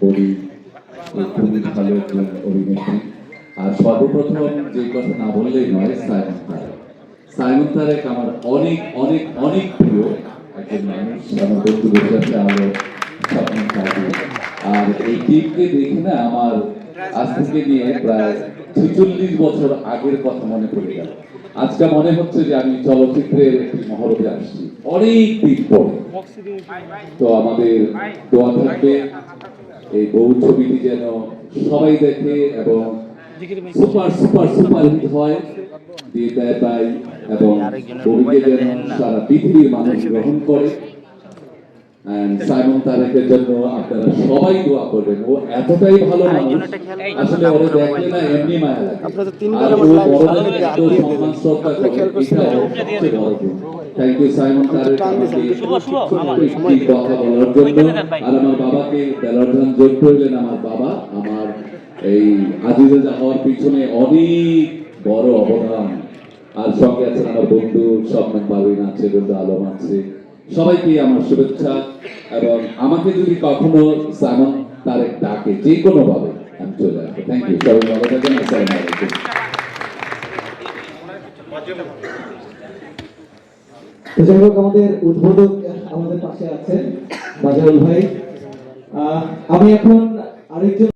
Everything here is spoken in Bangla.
বলি খুবই ভালো একজন অভিনেত্রী আর সর্বপ্রথম যে কথা না বললেই নয় সায়ন তারেক। সায়ন তারেক আমার অনেক অনেক অনেক প্রিয় একজন মানুষ। আমার বন্ধু বসে আছে আলো স্বপ্ন। আর এই টিমকে দেখে না আমার আজ থেকে নিয়ে প্রায় বছর আগের কথা মনে পড়ে গেল। আজকে মনে হচ্ছে যে আমি চলচ্চিত্রের একটি মহরতে আসছি। অনেক দিন পরে। তো আমাদের দোয়া থাকবে। এই বউ ছবিটি যেন সবাই দেখে এবং সুপার সুপার সুপার হিট হয়। দিয়ে দেয় পাই এবং বউকে যেন সারা পৃথিবীর মানুষ গ্রহণ করে। সাইমন তারেকের জন্য আপনারা সবাই দোয়া করবেন। ও এতটাই ভালো মানুষ। আসলে ওরে দেখলে না এমনি মায়া লাগে। আপনারা তিন সম্মান শ্রদ্ধা। Thank you, Saimon Tareq. কথা বলার জন্য। আর আমার বাবাকে যোগ করলেন আমার বাবা। আমার এই আজিজে যাওয়ার পিছনে অনেক বড় অবদান। আর সঙ্গে আছেন আমার বন্ধু স্বপ্ন পাবিন আছে বন্ধু আলম আছে। সবাইকে আমার শুভেচ্ছা এবং আমাকে যদি কখনো সাইমন তারেক ডাকে যে কোনো ভাবে আমি চলে আসব। থ্যাংক ইউ সবাই ভালো থাকেন। আসসালামু আলাইকুম। আমাদের উদ্বোধক আমাদের পাশে আছেন বাজারুল ভাই। আমি এখন আরেকজন